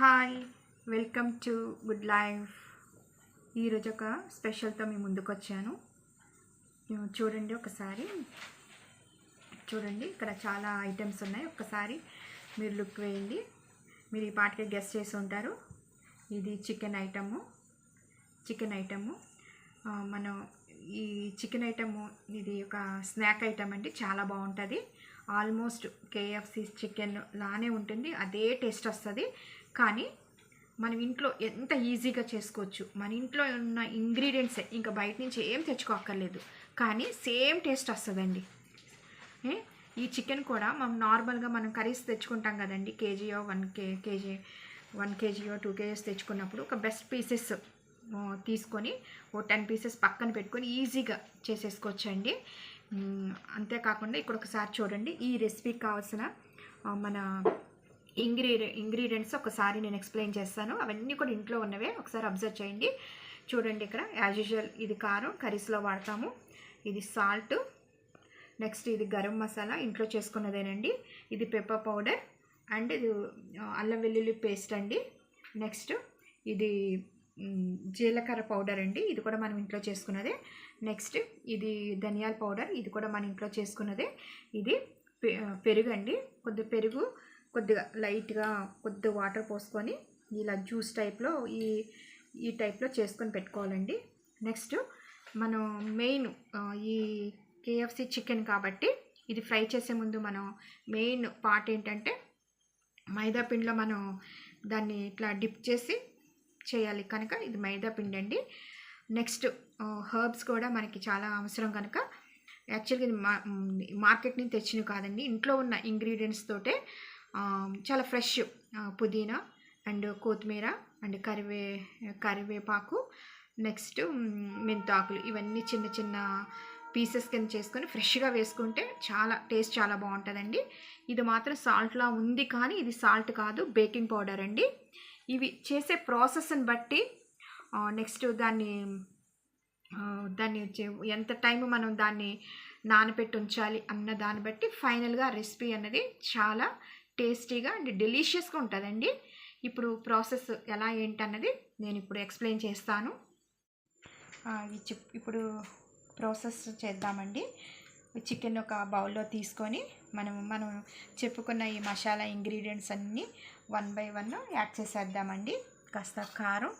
Hi welcome to good life. ఈరోజు ఒక స్పెషల్తో మీ ముందుకు వచ్చాను చూడండి ఒకసారి. చూడండి ఇక్కడ చాలా ఐటమ్స్ ఉన్నాయి. ఒక్కసారి మీరు లుక్ వేయండి. మీరు ఈ పాటకి గెస్ట్ చేసి ఉంటారు. ఇది చికెన్ ఐటము. Chicken item. మనం ఈ చికెన్ ఐటము ఇది ఒక స్నాక్ ఐటమ్ అండి. చాలా బాగుంటుంది. ఆల్మోస్ట్ కేఎఫ్సి చికెన్ లానే ఉంటుంది. అదే టేస్ట్ వస్తుంది. కానీ మనం ఇంట్లో ఎంత ఈజీగా చేసుకోవచ్చు. మన ఇంట్లో ఉన్న ఇంగ్రీడియంట్సే ఇంకా బయట నుంచి ఏం తెచ్చుకోక్కర్లేదు. కానీ సేమ్ టేస్ట్ వస్తుందండి. ఈ చికెన్ కూడా మనం నార్మల్గా మనం కర్రీస్ తెచ్చుకుంటాం కదండి. కేజీయో వన్ కే కేజీ వన్ కేజీయో టూ కేజీస్ తెచ్చుకున్నప్పుడు ఒక బెస్ట్ పీసెస్ తీసుకొని ఓ టెన్ పీసెస్ పక్కన పెట్టుకొని ఈజీగా చేసేసుకోవచ్చండి. అంతేకాకుండా ఇక్కడ ఒకసారి చూడండి. ఈ రెసిపీకి కావాల్సిన మన ఇంగ్రీడి ఇంగ్రీడియంట్స్ ఒకసారి నేను ఎక్స్ప్లెయిన్ చేస్తాను. అవన్నీ కూడా ఇంట్లో ఉన్నవే. ఒకసారి అబ్జర్వ్ చేయండి. చూడండి ఇక్కడ యాజ్ యూజువల్ ఇది కారం కర్రీస్లో వాడతాము. ఇది సాల్ట్ నెక్స్ట్ ఇది గరం మసాలా. ఇంట్లో చేసుకున్నదేనండి. ఇది పెప్పర్ పౌడర్ అండ్ ఇది అల్లం వెల్లుల్లి పేస్ట్ అండి. నెక్స్ట్ ఇది జీలకర్ర పౌడర్ అండి. ఇది కూడా మనం ఇంట్లో చేసుకున్నదే. నెక్స్ట్ ఇది ధనియాల పౌడర్. ఇది కూడా మన ఇంట్లో చేసుకున్నదే. ఇది పె- పెరుగు అండి. కొద్ది పెరుగు కొద్దిగా లైట్గా కొద్ది వాటర్ పోసుకొని ఇలా జ్యూస్ టైప్లో ఈ ఈ టైప్లో చేసుకొని పెట్టుకోవాలండి. నెక్స్ట్ మనం మెయిన్ ఈ కేఎఫ్సి చికెన్ కాబట్టి ఇది ఫ్రై చేసే ముందు మనం మెయిన్ పార్ట్ ఏంటంటే మైదా పిండిలో మనం దాన్ని ఇట్లా డిప్ చేసి చేయాలి కనుక ఇది మైదా పిండి అండి. నెక్స్ట్ హర్బ్స్ కూడా మనకి చాలా అవసరం కనుక. యాక్చువల్గా ఇది మా మార్కెట్ నుంచి తెచ్చినవి కాదండి. ఇంట్లో ఉన్న ఇంగ్రీడియంట్స్ తోటే చాలా ఫ్రెష్ పుదీనా అండ్ కొత్తిమీర అండ్ కరివే కరివేపాకు నెక్స్ట్ మెంతాకులు. ఇవన్నీ చిన్న చిన్న పీసెస్ కింద చేసుకొని ఫ్రెష్గా వేసుకుంటే చాలా టేస్ట్ చాలా బాగుంటుందండి. ఇది మాత్రం సాల్ట్లా ఉంది కానీ ఇది సాల్ట్ కాదు బేకింగ్ పౌడర్ అండి. ఇవి చేసే ప్రాసెస్ని బట్టి నెక్స్ట్ దాన్ని దాన్ని చే- ఎంత టైం మనం దాన్ని నానబెట్టి ఉంచాలి అన్న దాన్ని బట్టి ఫైనల్గా రెసిపీ అన్నది చాలా టేస్టీగా అండ్ డెలిషియస్గా ఉంటుందండి. ఇప్పుడు ప్రాసెస్ ఎలా ఏంటన్నది నేను ఇప్పుడు ఎక్స్ప్లెయిన్ చేస్తాను. ఇప్పుడు ప్రాసెస్ చేద్దామండి. చికెన్ ఒక బౌల్లో తీసుకొని మనం మనం చెప్పుకున్న ఈ మసాలా ఇంగ్రీడియంట్స్ అన్నీ వన్ బై వన్ యాడ్ చేసేద్దామండి. కాస్త కారం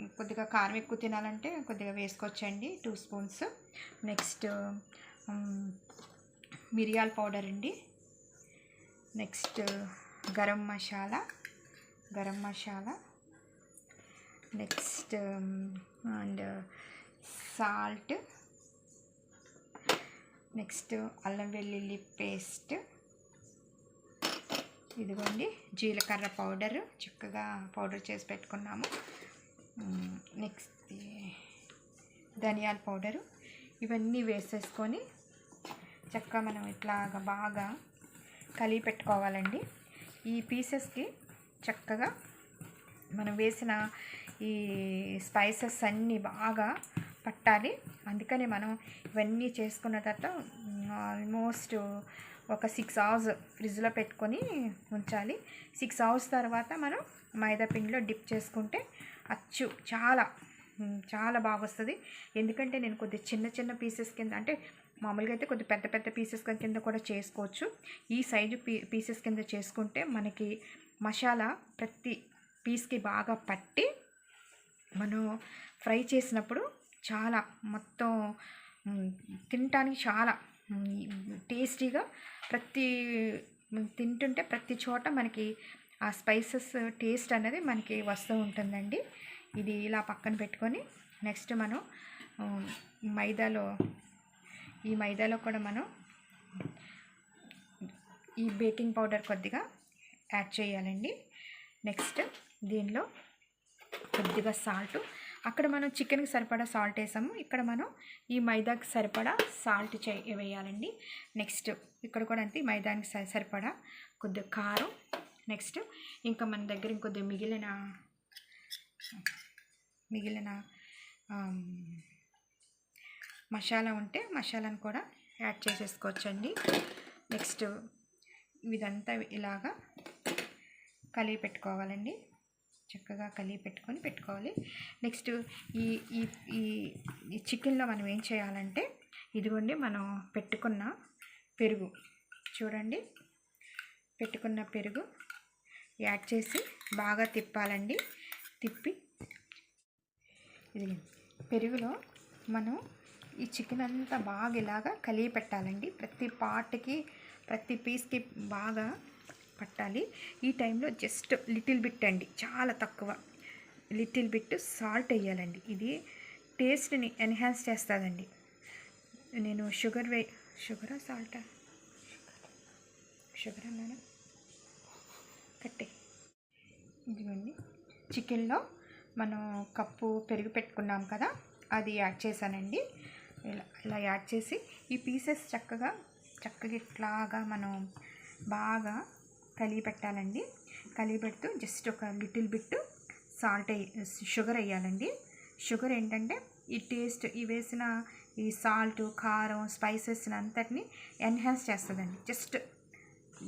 కొద్దిగా కారం ఎక్కువ తినాలంటే కొద్దిగా వేసుకోవచ్చండి. Two spoons. నెక్స్ట్ మిరియాల పౌడర్ అండి. Next garam masala garam masala. Next and salt. Next అల్లం వెల్లుల్లి పేస్ట్. ఇదిగోండి జీలకర్ర పౌడర్. చక్కగా పౌడర్ చేసి పెట్టుకున్నాము. నెక్స్ట్ ధనియాల పౌడరు. ఇవన్నీ వేసేసుకొని చక్కగా మనం ఇట్లాగా బాగా కలిపి పెట్టుకోవాలండి. ఈ పీసెస్కి చక్కగా మనం వేసిన ఈ స్పైసెస్ అన్నీ బాగా పట్టాలి. అందుకని మనం ఇవన్నీ చేసుకున్న తర్వాత ఆల్మోస్ట్ ఒక సిక్స్ అవర్స్ ఫ్రిడ్జ్లో పెట్టుకొని ఉంచాలి. సిక్స్ అవర్స్ తర్వాత మనం మైదా పిండిలో డిప్ చేసుకుంటే అచ్చు చాలా చాలా బాగా వస్తుంది. ఎందుకంటే నేను కొద్ది చిన్న చిన్న పీసెస్ కింద అంటే మామూలుగా అయితే కొద్ది పెద్ద పెద్ద పీసెస్ కింద కూడా చేసుకోవచ్చు. ఈ సైజు పీ పీసెస్ కింద చేసుకుంటే మనకి మసాలా ప్రతి పీస్కి బాగా పట్టి మనం ఫ్రై చేసినప్పుడు చాలా మొత్తం తినటానికి చాలా టేస్టీగా ప్రతి తింటుంటే ప్రతి చోట మనకి ఆ స్పైసెస్ టేస్ట్ అనేది మనకి వస్తూ ఉంటుందండి. ఇది ఇలా పక్కన పెట్టుకొని నెక్స్ట్ మనం మైదాలో ఈ మైదాలో కూడా మనం ఈ బేకింగ్ పౌడర్ కొద్దిగా యాడ్ చేయాలండి. నెక్స్ట్ దీనిలో కొద్దిగా సాల్ట్ అక్కడ మనం చికెన్కి సరిపడా సాల్ట్ వేసాము. ఇక్కడ మనం ఈ మైదాకి సరిపడా సాల్ట్ చే వేయాలండి. నెక్స్ట్ ఇక్కడ కూడా అంతే మైదానికి సరి సరిపడా కొద్దిగా కారం. నెక్స్ట్ ఇంకా మన దగ్గర ఇంకొద్దిగా మిగిలిన మిగిలిన మసాలా ఉంటే మసాలాను కూడా యాడ్ చేసేసుకోవచ్చండి. నెక్స్ట్ ఇదంతా ఇలాగా కలిగి పెట్టుకోవాలండి. చక్కగా కలిగి పెట్టుకొని పెట్టుకోవాలి. నెక్స్ట్ ఈ ఈ ఈ ఈ చికెన్లో మనం ఏం చేయాలంటే ఇదిగోండి మనం పెట్టుకున్న పెరుగు. చూడండి. పెట్టుకున్న పెరుగు యాడ్ చేసి బాగా తిప్పాలండి. తిప్పి ఇది పెరుగులో మనం ఈ చికెన్ అంతా బాగా ఇలాగా కలిగి పెట్టాలండి. ప్రతి పార్ట్కి ప్రతి పీస్కి బాగా పట్టాలి. ఈ టైంలో జస్ట్ లిటిల్ బిట్ అండి. చాలా తక్కువ. లిటిల్ బిట్ సాల్ట్ వేయాలండి. ఇది టేస్ట్ని ఎన్హాన్స్ చేస్తుందండి. నేను షుగర్ వే షుగరా సాల్టా? షుగర్ అన్నాను? కట్టే. ఇదిగోండి. చికెన్లో మనం కప్పు పెరుగు పెట్టుకున్నాం కదా అది యాడ్ చేశానండి. ఇలా ఇలా యాడ్ చేసి ఈ పీసెస్ చక్కగా చక్కగా ఇట్లాగా మనం బాగా కలిగి పెట్టాలండి కలిగి పెడుతూ జస్ట్ ఒక లిటిల్ బిట్ సాల్ట్ షుగర్ వేయాలండి షుగర్ ఏంటంటే ఈ టేస్ట్ ఈ వేసిన ఈ సాల్ట్ కారం స్పైసెస్ అంతటిని ఎన్హాన్స్ చేస్తుందండి. Just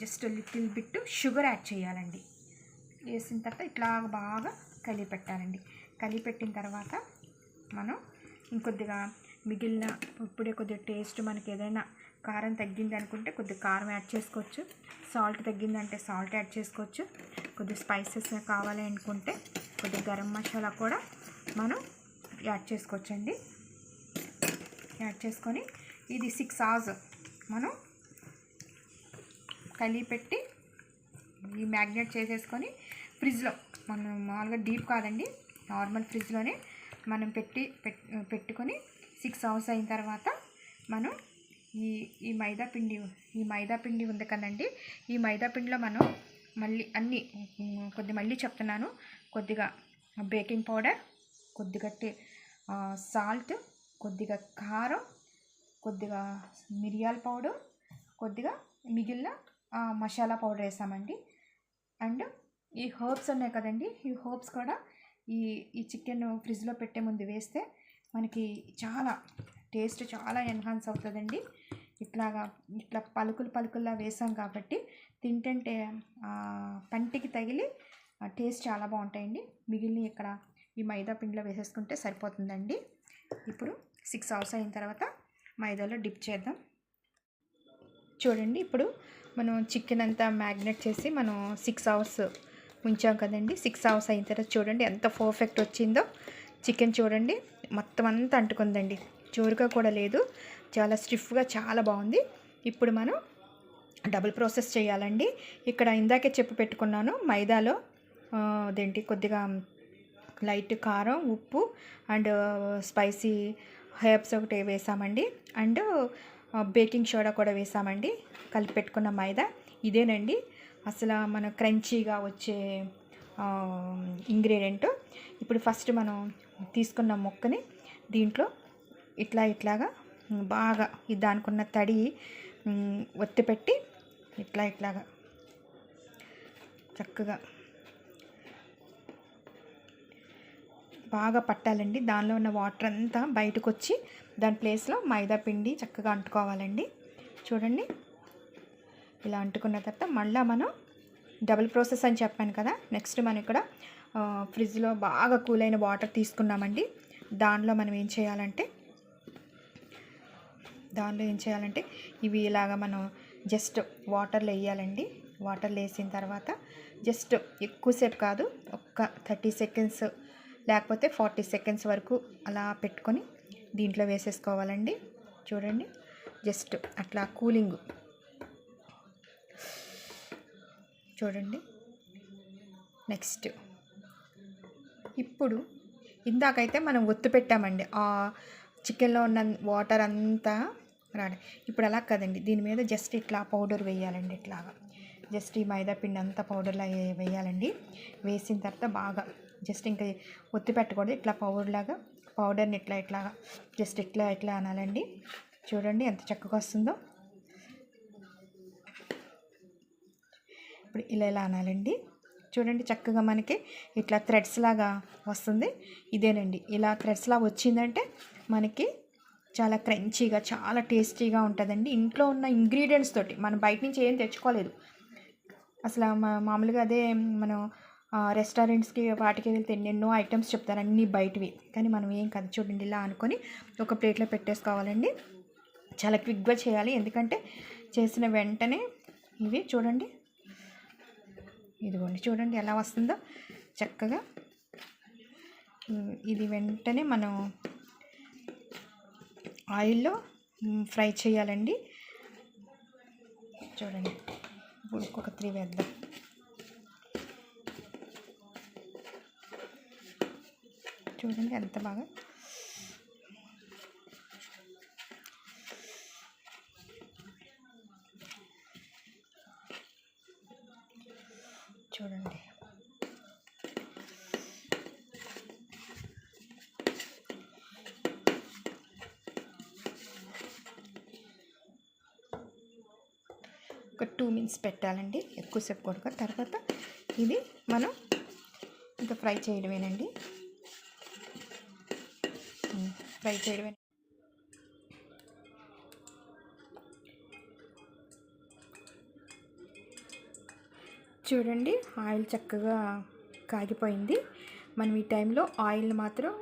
just little bit sugar add చేయాలండి. వేసిన తర్వాత ఇట్లా బాగా కలిగి పెట్టాలండి కలిగి పెట్టిన తర్వాత మనం ఇంకొద్దిగా మిగిలిన ఇప్పుడే కొద్దిగా టేస్ట్ మనకి ఏదైనా కారం తగ్గింది అనుకుంటే కొద్దిగా కారం యాడ్ చేసుకోవచ్చు. సాల్ట్ తగ్గిందంటే సాల్ట్ యాడ్ చేసుకోవచ్చు. కొద్దిగా స్పైసెస్ కావాలి అనుకుంటే కొద్దిగా గరం మసాలా కూడా మనం యాడ్ చేసుకోవచ్చండి. యాడ్ చేసుకొని ఇది సిక్స్ అవర్స్ మనం కలిపి పెట్టి ఈ మ్యాగ్నేట్ చేసేసుకొని ఫ్రిడ్జ్లో మనం మామూలుగా డీప్ కాదండి నార్మల్ ఫ్రిడ్జ్లోనే మనం పెట్టి పెట్- పెట్టుకొని సిక్స్ అవర్స్ అయిన తర్వాత మనం ఈ ఈ మైదా పిండి ఈ మైదా పిండి ఉంది కదండి. ఈ మైదా పిండిలో మనం మళ్ళీ అన్నీ కొద్ది మళ్ళీ చెప్తున్నాను. కొద్దిగా బేకింగ్ పౌడర్ కొద్దిగా సాల్ట్ కొద్దిగా కారం కొద్దిగా మిరియాల పౌడర్ కొద్దిగా మిగిలిన మసాలా పౌడర్ వేసామండి. అండ్ ఈ హర్బ్స్ ఉన్నాయి కదండి. ఈ హర్బ్స్ కూడా ఈ ఈ చికెన్ ఫ్రిడ్జ్లో పెట్టే ముందు వేస్తే మనకి చాలా టేస్ట్ చాలా ఎన్హాన్స్ అవుతుందండి. ఇట్లాగా ఇట్లా పలుకులు పలుకుల్లా వేసాం కాబట్టి తింటుంటే పంటికి తగిలి టేస్ట్ చాలా బాగుంటాయండి. మిగిలిన ఇక్కడ ఈ మైదా పిండిలో వేసేసుకుంటే సరిపోతుందండి. ఇప్పుడు సిక్స్ అవర్స్ అయిన తర్వాత మైదాలో డిప్ చేద్దాం. చూడండి ఇప్పుడు మనం చికెన్ అంతా మ్యాగ్నెట్ చేసి మనం సిక్స్ అవర్స్ ఉంచాం కదండి. సిక్స్ అవర్స్ అయిన తర్వాత చూడండి ఎంత పర్ఫెక్ట్ వచ్చిందో. చికెన్ చూడండి మొత్తం అంతా అంటుకుందండి. చోరుగా కూడా లేదు. చాలా స్టిఫ్గా చాలా బాగుంది. ఇప్పుడు మనం డబుల్ ప్రాసెస్ చేయాలండి. ఇక్కడ ఇందాకే చెప్పి పెట్టుకున్నాను మైదాలో అదేంటి కొద్దిగా లైట్ కారం ఉప్పు అండ్ స్పైసీ హెర్బ్స్ ఒకటి వేసామండి. అండ్ బేకింగ్ సోడా కూడా వేసామండి. కలిపి పెట్టుకున్న మైదా ఇదేనండి. అసలు మన క్రంచీగా వచ్చే ఇంగ్రీడియంట్. ఇప్పుడు ఫస్ట్ మనం తీసుకున్న మొక్కని దీంట్లో ఇట్లా ఇట్లాగా బాగా ఈ దానికున్న తడి ఒత్తి పెట్టి ఇట్లా ఇట్లాగా చక్కగా బాగా పట్టాలండి. దానిలో ఉన్న వాటర్ అంతా బయటకు వచ్చి దాని ప్లేస్లో మైదా పిండి చక్కగా అంటుకోవాలండి. చూడండి. ఇలా అంటుకున్న తర్వాత మళ్ళీ మనం డబుల్ ప్రాసెస్ అని చెప్పాను కదా నెక్స్ట్ మనం ఇక్కడ ఫ్రిడ్జ్లో బాగా కూల్ అయిన వాటర్ తీసుకున్నామండి. దానిలో మనం ఏం చేయాలంటే దానిలో ఏం చేయాలంటే ఇవి ఇలాగ మనం జస్ట్ వాటర్లో వేయాలండి వాటర్లో వేసిన తర్వాత జస్ట్ ఎక్కువసేపు కాదు ఒక్క థర్టీ సెకండ్స్ లేకపోతే ఫార్టీ సెకండ్స్ వరకు అలా పెట్టుకొని దీంట్లో వేసేసుకోవాలండి. చూడండి జస్ట్ అట్లా కూలింగ్. చూడండి నెక్స్ట్. ఇప్పుడు ఇందాకైతే మనం ఒత్తు పెట్టామండి. ఆ చికెన్లో ఉన్న వాటర్ అంతా రాడు ఇప్పుడు అలా కదండి. దీని మీద జస్ట్ ఇట్లా పౌడర్ వేయాలండి ఇట్లాగా. జస్ట్ ఈ మైదా పిండి అంతా పౌడర్లా వేయాలండి. వేసిన తర్వాత బాగా జస్ట్ ఇంకా ఒత్తి పెట్టకూడదు. ఇట్లా పౌడర్లాగా పౌడర్ని ఇట్లా ఇట్లాగా జస్ట్ ఇట్లా ఇట్లా అనాలండి. చూడండి ఎంత చక్కగా వస్తుందో. ఇప్పుడు ఇలా ఇలా అనాలండి. చూడండి చక్కగా మనకి ఇట్లా థ్రెడ్స్ లాగా వస్తుంది. ఇదేనండి. ఇలా థ్రెడ్స్ లాగా వచ్చిందంటే మనకి చాలా క్రంచీగా చాలా టేస్టీగా ఉంటుందండి. ఇంట్లో ఉన్న ఇంగ్రీడియంట్స్ తోటి మనం బయట నుంచి ఏం తెచ్చుకోలేదు. అసలు మామూలుగా అదే మనం రెస్టారెంట్స్కి వాటికి వెళ్తే ఎన్నెన్నో ఐటమ్స్ చెప్తారు అన్నీ బయటవి. కానీ మనం ఏం కాదు చూడండి ఇలా అనుకొని ఒక ప్లేట్లో పెట్టేసుకోవాలండి. చాలా క్విక్గా చేయాలి. ఎందుకంటే చేసిన వెంటనే ఇవి చూడండి. ఇదిగోండి చూడండి ఎలా వస్తుందో. చక్కగా ఇది వెంటనే మనం ఆయిల్లో ఫ్రై చేయాలండి. చూడండి ఇప్పుడు ఒక త్రీ వేద్దాం. చూడండి ఎంత బాగా. చూడండి. టూ మినిట్స్ పెట్టాలండి. ఎక్కువసేపు కొడుక. తర్వాత ఇది మనం ఇంకా ఫ్రై చేయడమేనండి. ఫ్రై చేయడమే. చూడండి ఆయిల్ చక్కగా కాగిపోయింది. మనం ఈ టైంలో ఆయిల్ మాత్రం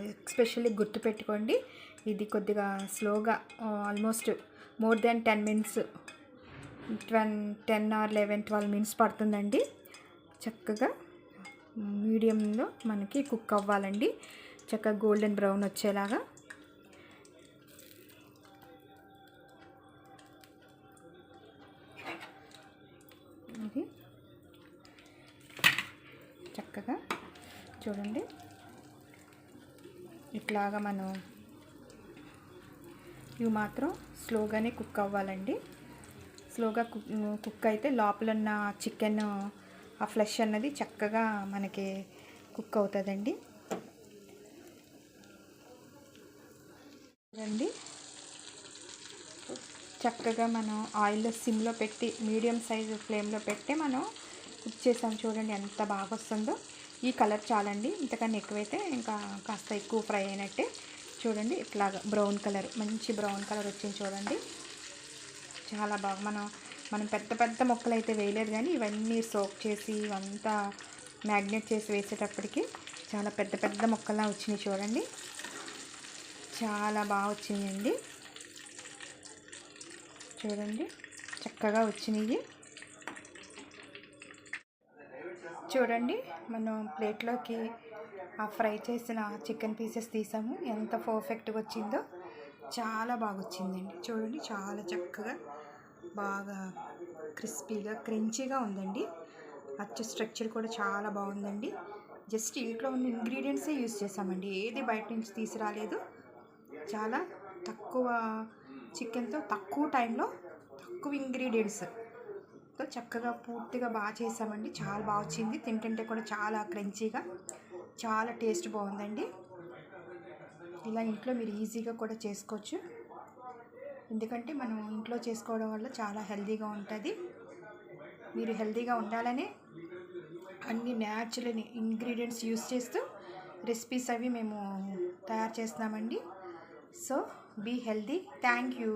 ఎస్పెషల్లీ గుర్తుపెట్టుకోండి ఇది కొద్దిగా స్లోగా almost more than ten minutes ట్వెన్ ten or eleven twelve minutes పడుతుందండి. చక్కగా మీడియంలో మనకి కుక్ అవ్వాలండి. చక్కగా గోల్డెన్ బ్రౌన్ వచ్చేలాగా. ఇది చక్కగా చూడండి. ఇట్లాగా మనం ఇవి మాత్రం స్లోగానే కుక్ అవ్వాలండి. స్లోగా కుక్ కుక్ అయితే లోపల ఉన్న చికెన్ ఆ ఫ్లెష్ అన్నది చక్కగా మనకి కుక్ అవుతుందండి. రండి. చక్కగా మనం ఆయిల్లో సిమ్లో పెట్టి మీడియం సైజు ఫ్లేమ్లో పెట్టి మనం కుక్ చేసాం చూడండి ఎంత బాగా వస్తుందో ఈ కలర్ చాలండి. ఇంతకన్నా ఎక్కువైతే ఇంకా కాస్త ఎక్కువ ఫ్రై అయినట్టే. చూడండి ఇట్లాగా బ్రౌన్ కలర్ మంచి బ్రౌన్ కలర్ వచ్చింది చూడండి. చాలా బాగా మనం మనం పెద్ద పెద్ద మొక్కలు అయితే వేయలేదు కానీ ఇవన్నీ సోక్ చేసి ఇవంతా మ్యాగ్నెట్ చేసి వేసేటప్పటికి చాలా పెద్ద పెద్ద మొక్కలా వచ్చినాయి చూడండి. చాలా బాగా వచ్చినాయండి. చూడండి చక్కగా వచ్చినాయి. చూడండి మనం ప్లేట్లోకి ఆ ఫ్రై చేసిన చికెన్ పీసెస్ తీసాము. ఎంత పర్ఫెక్ట్గా వచ్చిందో. చాలా బాగా వచ్చిందండి చూడండి చాలా చక్కగా బాగా క్రిస్పీగా క్రంచీగా ఉందండి. అచ్చు స్ట్రక్చర్ కూడా చాలా బాగుందండి. జస్ట్ ఇంట్లో ఉన్న ఇంగ్రీడియంట్సే యూస్ చేసామండి ఏది బయట నుంచి తీసుకురాలేదు. చాలా తక్కువ చికెన్తో తక్కువ టైంలో తక్కువ ఇంగ్రీడియంట్స్తో చక్కగా పూర్తిగా బాగా చేసామండి చాలా బాగా వచ్చింది తింటుంటే కూడా చాలా క్రంచీగా చాలా టేస్ట్ బాగుందండి. ఇలా ఇంట్లో మీరు ఈజీగా కూడా చేసుకోవచ్చు. ఎందుకంటే మనం ఇంట్లో చేసుకోవడం వల్ల చాలా హెల్తీగా ఉంటుంది. మీరు హెల్తీగా ఉండాలనే అన్ని న్యాచురల్ ఇంగ్రీడియంట్స్ యూస్ చేస్తూ రెసిపీస్ అవి మేము తయారు చేస్తున్నామండి. So be healthy. Thank you.